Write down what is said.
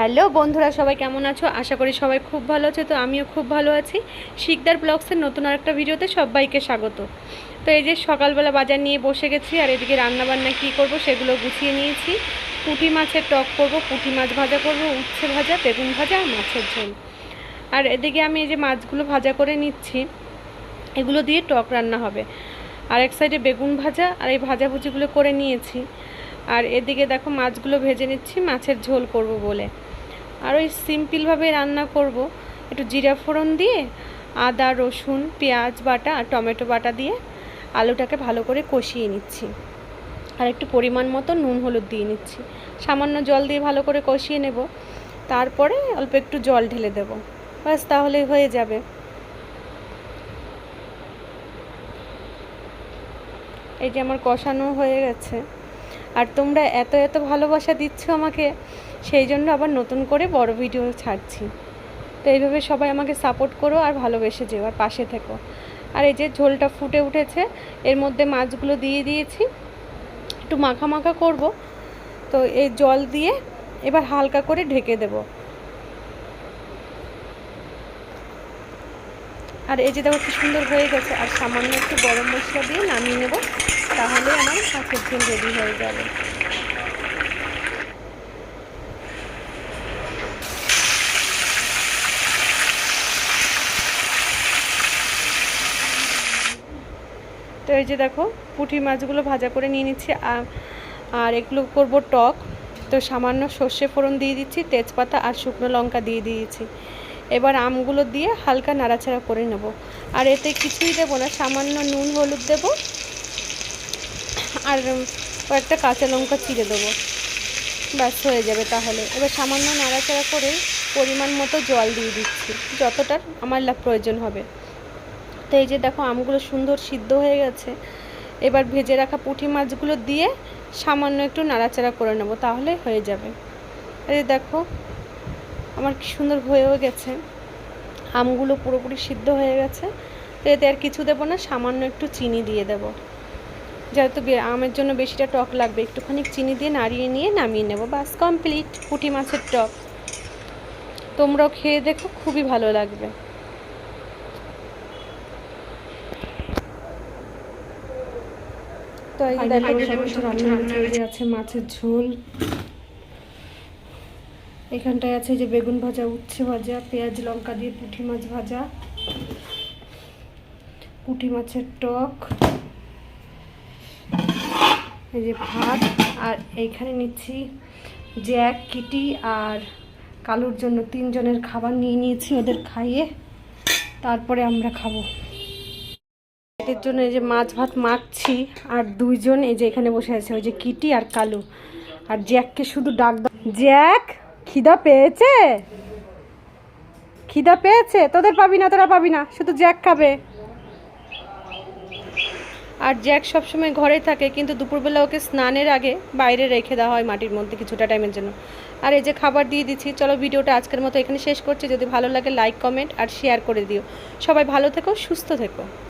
Hello বন্ধুরা, সবাই কেমন আছো? আশা করি সবাই খুব ভালো আছে। তো আমিও খুব ভালো আছি। শিকদার ব্লগসের নতুন আরেকটা ভিডিওতে সবাইকে স্বাগত। তো এই যে সকালবেলা বাজার নিয়ে বসে গেছি, আর এদিকে রান্নাবান্না কী করব সেগুলো গুছিয়ে নিয়েছি। পুঁটি মাছের টক করব, পুঁটি মাছ ভাজা করব, উচ্ছে ভাজা, বেগুন ভাজা, আর মাছের ঝোল। আর এদিকে আমি এই যে মাছগুলো ভাজা করে নিচ্ছি, এগুলো দিয়ে টক রান্না হবে। আর এক সাইডে বেগুন ভাজা, আর এই ভাজাভুজিগুলো করে নিয়েছি। আর এদিকে দেখো মাছগুলো ভেজে নিচ্ছি, মাছের ঝোল করব বলে। আর ওই সিম্পলভাবে রান্না করব। একটু জিরা ফোড়ন দিয়ে, আদা, রসুন, পেঁয়াজ বাটা আর টমেটো বাটা দিয়ে আলুটাকে ভালো করে কষিয়ে নিচ্ছি। আর একটু পরিমাণ মতো নুন হলুদ দিয়ে নিচ্ছি। সামান্য জল দিয়ে ভালো করে কষিয়ে নেব। তারপরে অল্প একটু জল ঢেলে দেব। ব্যাস, তাহলেই হয়ে যাবে। এই যে আমার কষানো হয়ে গেছে। আর তোমরা এত এত ভালোবাসা দিচ্ছ আমাকে, সেই জন্য আবার নতুন করে বড় ভিডিও ছাড়ছি। তো এইভাবে সবাই আমাকে সাপোর্ট করো আর ভালোবেসে যেও আর পাশে থেকো। আর এই যে ঝোলটা ফুটে উঠেছে, এর মধ্যে মাছগুলো দিয়ে দিয়েছি। একটু মাখা মাখা করব। তো এই জল দিয়ে এবার হালকা করে ঢেকে দেব। আর এই যে দেখো কি সুন্দর হয়ে গেছে, আর সামান্য একটু গরম মশলা দিয়ে নামিয়ে নেব, তাহলে আমার মাছের ঝোল রেডি হয়ে যাবে। তো এই যে দেখো, পুঁটি মাছগুলো ভাজা করে নিয়ে নিচ্ছি আর এগুলো করব টক। তো সামান্য সর্ষে ফোড়ন দিয়ে দিচ্ছি, তেজপাতা আর শুকনো লঙ্কা দিয়ে দিয়েছি। এবার আমগুলো দিয়ে হালকা নাড়াচাড়া করে নেব। আর এতে কিছুই দেবো না, সামান্য নুন, হলুদ দেব। আর কয়েকটা কাঁচা লঙ্কা চিড়ে দেবো। ব্যাস, হয়ে যাবে তাহলে। এবার সামান্য নাড়াচাড়া করে পরিমাণ মতো জল দিয়ে দিচ্ছি, যতটা আমার লাভ প্রয়োজন হবে। তো এই যে দেখো, আমগুলো সুন্দর সিদ্ধ হয়ে গেছে। এবার ভেজে রাখা পুঁটি মাছগুলো দিয়ে সামান্য একটু নাড়াচাড়া করে নেব, তাহলে হয়ে যাবে। এই দেখো আমার কি সুন্দর হয়েও গেছে। আমগুলো পুরোপুরি সিদ্ধ হয়ে গেছে। তো এতে আর কিছু দেবো না সামান্য একটু চিনি দিয়ে দেব। যেহেতু আমের জন্য বেশিটা টক লাগবে একটুখানি চিনি দিয়ে নাড়িয়ে নিয়ে নামিয়ে নেব। বাস কমপ্লিট পুঁটি মাছের টক। তোমরাও খেয়ে দেখো খুবই ভালো লাগবে। তো এই দেখো হয়ে আছে মাছের ঝোল। এখানটায় আছে যে বেগুন ভাজা, উচ্ছে ভাজা, পেঁয়াজ, লঙ্কা দিয়ে পুঁটি মাছ ভাজা, পুঁটি মাছের টক, এই যে ভাত, আর এইখানে নিচ্ছি জ্যাক, কিটি আর কালুর জন্য তিনজনের খাবার নিয়ে নিয়েছি ওদের খাইয়ে। তারপরে আমরা খাব। এদের জন্য এই যে মাছ ভাত মাখছি, আর দুইজন এই যে এখানে বসে আছে, ওই যে কিটি আর কালু। আর জ্যাককে শুধু ডাক জ্যাক! খিদা পেয়েছে? খিদা পেয়েছে? তোদের পাবি না, তোরা পাবি না, শুধু জ্যাক খাবে। আর জ্যাক সবসময় ঘরে থাকে, কিন্তু দুপুরবেলা ওকে স্নানের আগে বাইরে রেখে দেওয়া হয় মাটির মধ্যে কিছুটা টাইমের জন্য। আর এই যে খাবার দিয়ে দিচ্ছি, চলো ভিডিওটা আজকের মতো এখানে শেষ করছি। যদি ভালো লাগে লাইক কমেন্ট আর শেয়ার করে দিও। সবাই ভালো থেকো, সুস্থ থেকো।